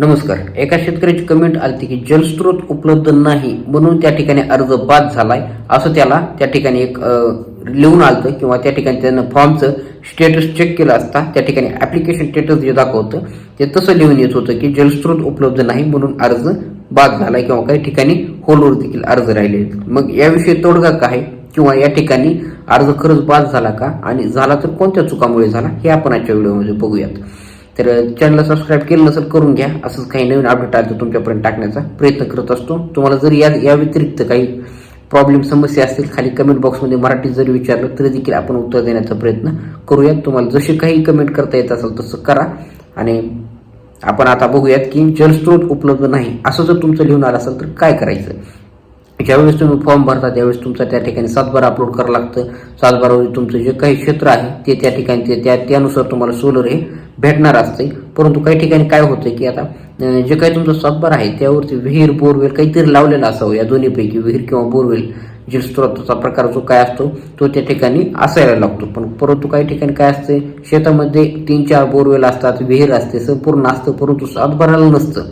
नमस्कार. एका शेतकऱ्याची कमेंट आली की जलस्रोत उपलब्ध नाही म्हणून त्या ठिकाणी अर्ज बाद झालाय. असं त्याला त्या ठिकाणी एक लिहून आलतं किंवा त्या ठिकाणी त्यानं फॉर्मचं स्टेटस चेक केलं असता त्या ठिकाणी ऍप्लिकेशन स्टेटस जे दाखवतं ते तसं लिहून येत होतं की जलस्रोत उपलब्ध नाही म्हणून अर्ज बाद झालाय किंवा काही ठिकाणी होलवर देखील अर्ज राहिले आहेत. मग याविषयी तोडगा काय किंवा या ठिकाणी अर्ज खरंच बाद झाला का? आणि झाला तर कोणत्या चुकामुळे झाला? हे आपण आजच्या व्हिडिओमध्ये बघूयात. तर चॅनलला सबस्क्राईब केलं नसेल करून घ्या. असंच काही नवीन अपडेट आलं तुमच्यापर्यंत टाकण्याचा प्रयत्न करत असतो. तुम्हाला जर या या व्यतिरिक्त काही प्रॉब्लेम समस्या असतील खाली कमेंट बॉक्समध्ये मराठी जरी विचारलं तरी देखील आपण उत्तर देण्याचा प्रयत्न करूयात. तुम्हाला जसे काही कमेंट करता येत असेल तसं करा. आणि आपण आता बघूयात की जलस्रोत उपलब्ध नाही असं जर तुमचं लिहून आलं असेल तर काय करायचं? ज्यावेळेस तुम्ही फॉर्म भरता त्यावेळेस तुमचा त्या ठिकाणी सातबारा अपलोड करावं लागतं. सातबारावर म्हणजे तुमचं जे काही क्षेत्र आहे ते त्या ठिकाणी ते त्या त्यानुसार तुम्हाला सोलर हे भेटणार असते परंतु काही ठिकाणी काय होतं की आता जे काही तुमचं सातबार आहे त्यावरती विहीर बोरवेल काहीतरी लावलेला असावं. या दोन्हीपैकी विहीर किंवा बोरवेल जलस्रोताचा प्रकार जो काय असतो तो त्या ठिकाणी असायला लागतो. पण परंतु काही ठिकाणी काय असते शेतामध्ये तीन चार बोरवेल असतात विहीर असते संपूर्ण असतं परंतु सातबाराला नसतं.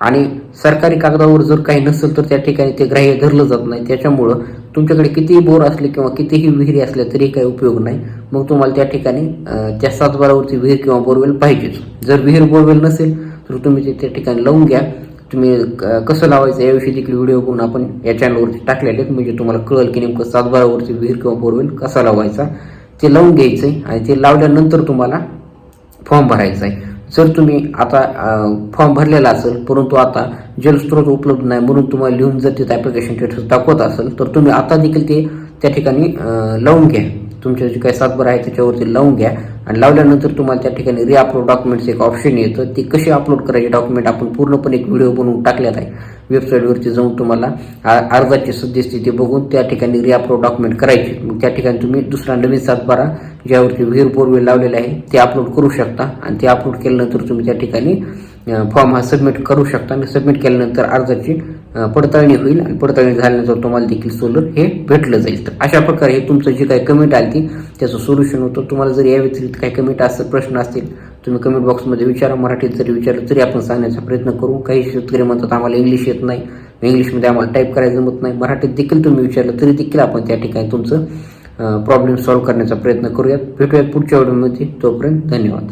आणि सरकारी कागदावर जर काही नसेल तर त्या ठिकाणी ते ग्राह्य धरलं जात नाही. त्याच्यामुळं तुमच्याकडे कितीही बोर असले किंवा कितीही विहिरी असल्या तरी काही उपयोग नाही. मग तुम्हाला त्या ठिकाणी त्या सातबारावरती विहीर किंवा बोरवेल पाहिजेच. जर विहीर बोरवेल नसेल तर तुम्ही ते त्या ठिकाणी लावून घ्या. तुम्ही क- कसं लावायचं याविषयी देखील व्हिडिओ बनवून आपण या चॅनलवरती टाकलेले आहेत. म्हणजे तुम्हाला कळेल की नेमकं सातबारावरती विहीर किंवा बोरवेल कसा लावायचा. ते लावून घ्यायचं आहे आणि ते लावल्यानंतर तुम्हाला फॉर्म भरायचा आहे जर तुम्ही आता फॉर्म भरलेला असेल परंतु आता जलस्रोत उपलब्ध नाही म्हणून तुम्हाला लिहून जर तिथं ॲप्लिकेशन स्टेटस दाखवत असेल तर तुम्ही आता देखील ते त्या ठिकाणी लावून घ्या. तुमच्या जे काही सातबार आहे त्याच्यावरती लावून घ्या. आणि लावल्यानंतर तुम्हाला त्या ठिकाणी रिअपलोड डॉक्युमेंट्स एक ऑप्शन येतं. ते कसे अपलोड करायचे डॉक्युमेंट आपण पूर्णपणे एक व्हिडिओ बनवून टाकलेला आहे. वेबसाईटवरती जाऊन तुम्हाला आ- अर्जाची सद्यस्थिती बघून त्या ठिकाणी रिअपलोड डॉक्युमेंट करायची. मग त्या ठिकाणी तुम्ही दुसरा नवीन सातबारा ज्यावरती विहीर बोरवेल लावलेले आहे ते अपलोड करू शकता. आणि ते अपलोड केल्यानंतर तुम्ही त्या ठिकाणी फॉर्म हा सबमिट करू शकता. आणि सबमिट केल्यानंतर अर्जाची पडताळणी होईल आणि पडताळणी झाल्यानंतर तुम्हाला देखील सोलर हे भेटलं जाईल. तर अशा प्रकारे हे तुमचं जे काही कमेंट आली ती त्याचं सोल्युशन होतं. तुम्हाला जर या व्यतिरिक्त काही कमेंट असतील प्रश्न असतील तुम्ही कमेंट बॉक्समध्ये विचारा. मराठीत जरी विचारलं तरी आपण सांगण्याचा प्रयत्न करू. काही शेतकरी म्हणतात आम्हाला इंग्लिश येत नाही. इंग्लिशमध्ये आम्हाला टाईप करायचं जमत नाही. मराठीत देखील तुम्ही विचारलं तरी देखील आपण त्या ठिकाणी तुमचं प्रॉब्लेम सॉल्व्ह करण्याचा प्रयत्न करूयात. भेटूयात पुढच्या व्हिडिओमध्ये तोपर्यंत धन्यवाद.